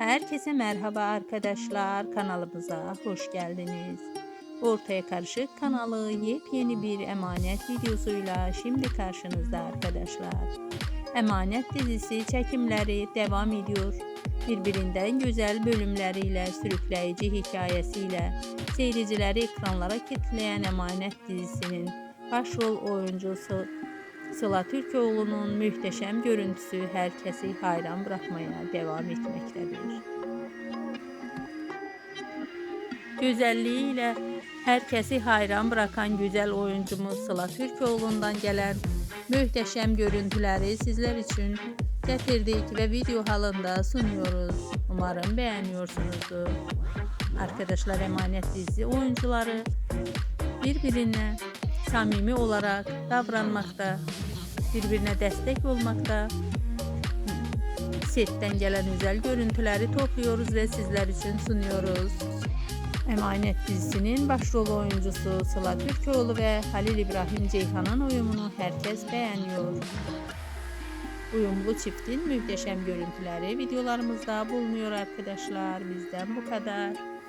Herkese merhaba arkadaşlar. Kanalımıza hoş geldiniz. Ortaya Karışık kanalı yepyeni bir emanet videosuyla şimdi karşınızda arkadaşlar. Emanet dizisi çekimleri devam ediyor. Birbirinden güzel bölümleriyle, sürükleyici hikayesiyle seyircileri ekranlara kitleyen Emanet dizisinin başrol oyuncusu Sıla Türkoğlu'nun muhteşem görüntüsü herkesi hayran bırakmaya devam etmektedir. Güzelliğiyle herkesi hayran bırakan güzel oyuncumuz Sıla Türkoğlu'ndan gelen muhteşem görüntüleri sizler için getirdik ve video halinde sunuyoruz. Umarım beğeniyorsunuzdur. Arkadaşlar emanet dizi oyuncuları birbirine samimi olarak davranmakta, birbirine destek olmakta. Setten gelen güzel görüntüleri topluyoruz ve sizler için sunuyoruz. Emanet dizisinin başrol oyuncusu Sıla Türkoğlu ve Halil İbrahim Ceyhan'ın uyumunu herkes beğeniyor. Uyumlu çiftin muhteşem görüntüleri videolarımızda bulunuyor arkadaşlar. Bizden bu kadar.